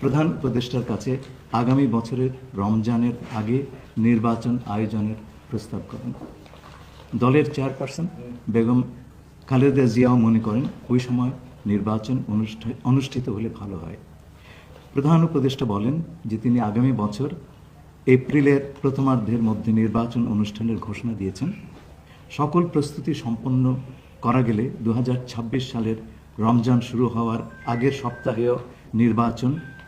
প্রধান উপদেষ্টার কাছে আগামী বছরের রমজানের আগে নির্বাচন আয়োজনের প্রস্তাব করেন। দলের চেয়ারপারসন বেগম খালেদা জিয়াও মনে করেন, ওই সময় নির্বাচন অনুষ্ঠা- অনুষ্ঠিত হলে ভালো হয়। প্রধান উপদেষ্টা বলেন যে তিনি আগামী বছর এপ্রিলের প্রথমার্ধের মধ্যে নির্বাচন অনুষ্ঠানের ঘোষণা দিয়েছেন। সকল প্রস্তুতি সম্পন্ন করা গেলে দু হাজার ছাব্বিশ সালের রমজান শুরু হওয়ার আগের সপ্তাহেও নির্বাচন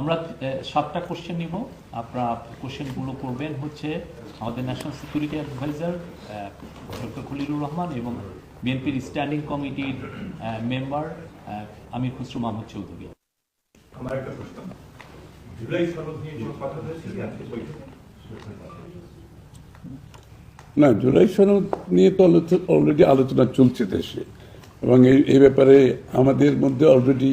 আমরা সাতটা কোশ্চেন নিব। আপনারা কোশ্চেনগুলো করবেন হচ্ছে আমাদের national security adviser doctor Khalilur Rahman এবং বিএনপির স্ট্যান্ডিং কমিটির মেম্বার আমির খুসরু মাহমুদ চৌধুরী। আমার একটা প্রশ্ন। জুলাই সনদ নিয়ে কোনো কথা হয়েছে কি আজকে না জুলাই সনদ নিয়ে তো অলরেডি আলোচনা চলছে দেশে। এবং এই এই ব্যাপারে আমাদের মধ্যে অলরেডি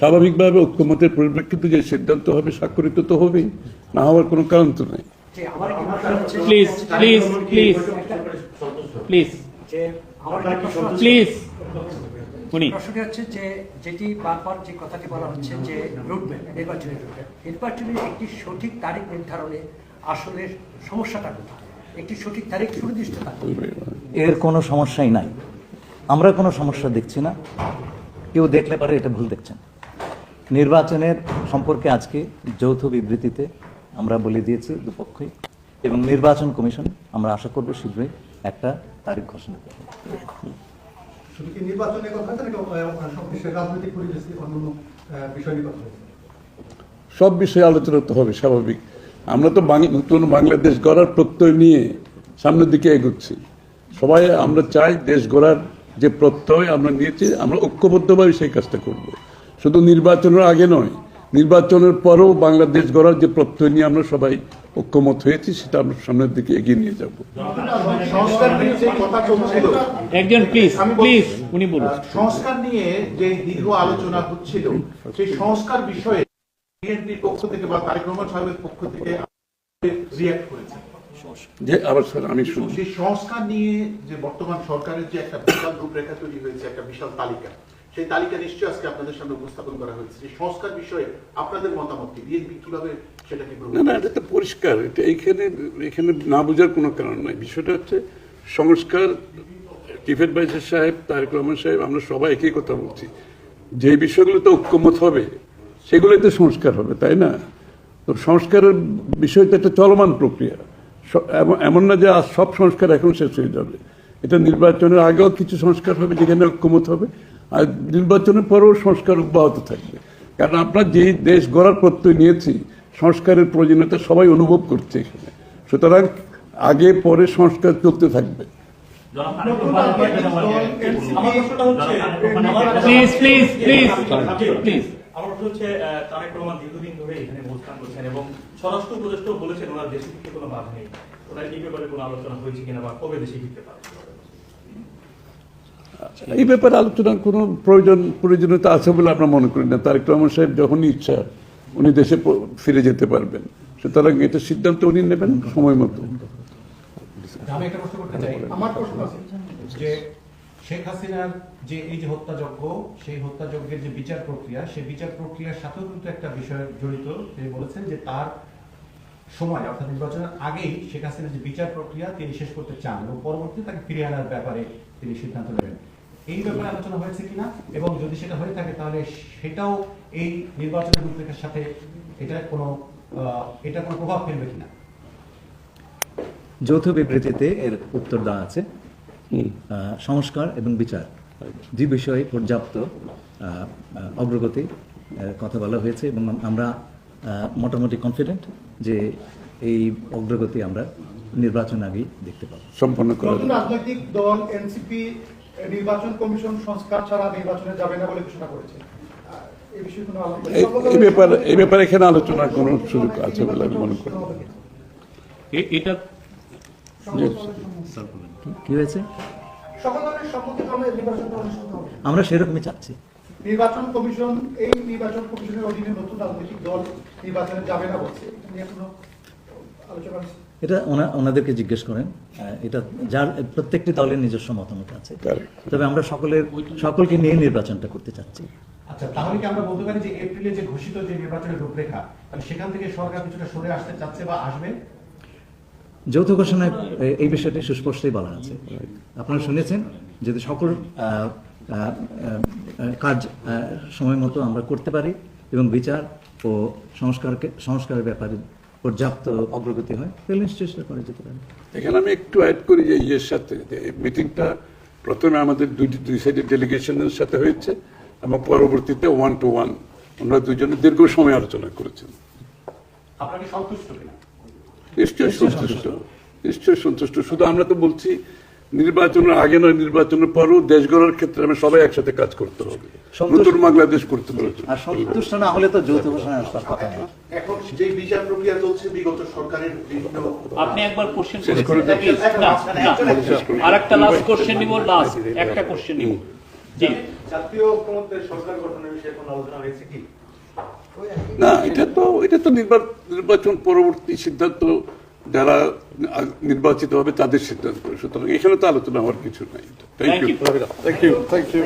স্বাভাবিকভাবে ঐক্যমতের পরিপ্রেক্ষিতে যে সিদ্ধান্ত হবে স্বাক্ষরিত তো হবেই। না হওয়ার কোনো কারণ তো নেই। Please please please please. Please. প্রশ্নটি হচ্ছে যে যেটি বারবার যে কথাটি বলা হচ্ছে যে রুটম্যাপ নির্বাচনী রুটম্যাপ নির্বাচনের একটি সঠিক তারিখ নির্ধারণে আসলে সমস্যাটা কোথায়? একটি সঠিক তারিখ সুনির্দিষ্ট তারিখ। এর কোনো সমস্যাই নাই। আমরা কোনো সমস্যা দেখছি না। কেউ দেখলে পারে এটা ভুল দেখছেন। নির্বাচনের সম্পর্কে আজকে যৌথ বিবৃতিতে আমরা বলে দিয়েছি দুপক্ষই এবং নির্বাচন কমিশন আমরা আশা করব শীঘ্রই একটা তারিখ ঘোষণা করবে। শুধু কি নির্বাচনের কথা হচ্ছে নাকি আহ, সব বিষয়ে রাজনৈতিক পরিবেশ অন্যান্য আহ, বিষয় নিয়ে কথা হচ্ছে সব বিষয়ে আলোচনা তো হবে স্বাভাবিক। আমরা তো নতুন বাংলাদেশ গড়ার প্রত্যয় নিয়ে সামনের দিকে এগোচ্ছি। সবাই আমরা চাই দেশ গড়ার যে প্রত্যয় আমরা নিয়েছি আমরা ঐক্যবদ্ধভাবে সেই কাজটা করব। শুধু নির্বাচনের আগে নয় নির্বাচনের পরেও বাংলাদেশ গড়ার যে প্রত্যয় নিয়ে আমরা সবাই ঐক্যমত হয়েছি সেটা আমরা সামনের দিকে এগিয়ে নিয়ে যাব। সংস্কার নিয়ে যে একজন প্লিজ প্লিজ উনি বলুন। সংস্কার নিয়ে যে দীর্ঘ আলোচনা হচ্ছিল সেই সংস্কার বিষয়ে বিএনপির পক্ষ থেকে বা তারেক রহমান সাহেবের পক্ষ থেকে রিয়াক্ট করেছে যে আবার স্যার আমি শুনি। সেই সংস্কার নিয়ে যে বর্তমান সরকারের যে একটা বিশাল রূপরেখা তৈরি হয়েছে একটা বিশাল তালিকা সেই তালিকা নিশ্চয়ই আজকে আপনাদের সামনে উপস্থাপন করা হয়েছে। সংস্কার বিষয়ে আপনাদের মতামত কি? বিএনপি কীভাবে সেটাকে না না এটা তো পরিষ্কার। এটা এইখানে এখানে না বোঝার কোনো কারণ নাই। বিষয়টা হচ্ছে সংস্কার চিফ অ্যাডভাইজার সাহেব তারেক রহমান সাহেব আমরা সবাই একই কথা বলছি। যে বিষয়গুলোতে ঐক্যমত হবে সেগুলোতে সংস্কার হবে তাই না? তো সংস্কারের বিষয়টা একটা চলমান প্রক্রিয়া। এমন- এমন না যে সব সংস্কার এখন শেষ হয়ে যাবে। এটা নির্বাচনের আগেও কিছু সংস্কার হবে যেখানে ঐক্যমত হবে। আর নির্বাচনের পরেও সংস্কার অব্যাহত থাকবে। কারণ আমরা যে দেশ গড়ার প্রত্যয় নিয়েছি সংস্কারের প্রয়োজনীয়তা সবাই অনুভব করছে এখানে। সুতরাং আগে পরে সংস্কার চলতে থাকবে। প্লিজ প্লিজ প্লিজ প্লিজ আমার প্রশ্ন হচ্ছে তারেক রহমান দীর্ঘদিন ধরে এখানে অবস্থান করছেন এবং স্বরাষ্ট্র উপদেষ্টাও বলেছেন ওনার দেশে ফিরতে কোনো বাধা নেই। ওনার এই ব্যাপারে কোনো আলোচনা হয়েছে কিনা বা কবে দেশে ফিরতে পারে এই ব্যাপারে আলোচনার কোনো প্রয়োজন, প্রয়োজনীয়তা আছে বলে আমরা মনে করি না। তারেক রহমান সাহেব যখনই ইচ্ছা, উনি দেশে ফিরে যেতে পারবেন। সুতরাং এটা সিদ্ধান্ত উনি নেবেন সময় মতো। শেখ হাসিনার যে এই যে হত্যাযজ্ঞ, সেই হত্যাযজ্ঞের যে বিচার প্রক্রিয়া, সেই বিচার প্রক্রিয়ার সাথেও কিন্তু একটা বিষয় জড়িত। তিনি বলেছেন যে তার সময়, অর্থাৎ নির্বাচনের আগেই শেখ হাসিনার যে বিচার প্রক্রিয়া তিনি শেষ করতে চান এবং পরবর্তীতে তাকে ফিরিয়ে আনার ব্যাপারে তিনি সিদ্ধান্ত নেবেন। এই ব্যাপারে আলোচনা হয়েছে কিনা? এবং যদি সেটা হয়ে থাকে তাহলে সেটাও এই নির্বাচনের রূপরেখার সাথে এটা কোনো এটা কোনো প্রভাব ফেলবে কিনা? যৌথ বিবৃতিতে এর উত্তর দেওয়া আছে। সংস্কার এবং বিচার দুই বিষয়ে পর্যাপ্ত অগ্রগতি কথা বলা হয়েছে এবং আমরা আহ, মোটামুটি কনফিডেন্ট যে এই অগ্রগতি আমরা নির্বাচন আগেই দেখতে পাবো। সম্পন্ন করা রাজনৈতিক দল এনসিপি নির্বাচন কমিশন সংস্কার ছাড়া নির্বাচনে যাবে না বলে ঘোষণা করেছে। এই বিষয়ে কোনো আলোচনা এই- এই ব্যাপারে এই ব্যাপারে এখানে আলোচনার কোনো সুযোগ আছে বলে আমি মনে করি। এটা কি হয়েছে? আমরা সেরকমই চাচ্ছি। নির্বাচন কমিশন এই নির্বাচন কমিশনের অধীনে নতুন রাজনৈতিক দল নির্বাচনে যাবে না বলছে। এটা ওনাদেরকে জিজ্ঞেস করেন এটা যার প্রত্যেকটি দলের নিজস্ব মতামত আছে। তবে আমরা সকলের সকলকে নিয়ে নির্বাচনটা করতে চাচ্ছি। আচ্ছা তাহলে কি আমরা বলতে পারি যে এপ্রিলে যে ঘোষিত যে নির্বাচনের রূপরেখা তাহলে সেখান থেকে সরকার কিছুটা সরে আসতে চাচ্ছে বা আসবে? যৌথ ঘোষণায় এই বিষয়টি সুস্পষ্টই বলা আছে। আপনারা শুনেছেন যদি সকল আহ, আহ, আহ, কাজ আহ, সময় মতো আমরা করতে পারি এবং বিচার ও সংস্কারকে সংস্কারের ব্যাপারে পর্যাপ্ত অগ্রগতি হয় তাহলে স্টেশনে করে যেতে পারে। এখানে আমি একটু অ্যাড করি যে ইয়ের সাথে মিটিংটা প্রথমে আমাদের দুই দুই সাইডের ডেলিগেশনের সাথে হয়েছে এবং পরবর্তীতে ওয়ান টু ওয়ান আমরা দুজনে দীর্ঘ সময় আলোচনা করেছেন নিশ্চয় সন্তুষ্ট কিনা? নিশ্চয়ই সন্তুষ্ট নিশ্চয়ই সন্তুষ্ট। শুধু আমরা তো বলছি নির্বাচনের আগে নয় নির্বাচনের পরও দেশ গড়ার ক্ষেত্রে আমরা সবাই একসাথে কাজ করতে হবে। নতুন বাংলাদেশ করতে হবে। আর সন্তুষ্ট না হলে তো যৌথ ঘোষণায় আসার কথা নেই। এখন যে বিচার প্রক্রিয়া চলছে বিগত সরকারের বিভিন্ন আপনি একবার কোশ্চেন শেষ করে দিন। আর একটা লাস্ট কোশ্চেন নিব লাস্ট একটা কোশ্চেন নিব। জি। জাতীয় ঐক্যমত্যের সরকার গঠনের বিষয়ে কোনো আলোচনা হয়েছে কি? না এটা তো এটা তো নির্বা- নির্বাচন পরবর্তী সিদ্ধান্ত যারা নির্বাচিত হবে তাদের সিদ্ধান্ত। সুতরাং এখানে তো আলোচনা হওয়ার কিছু নাই। Thank you thank you thank you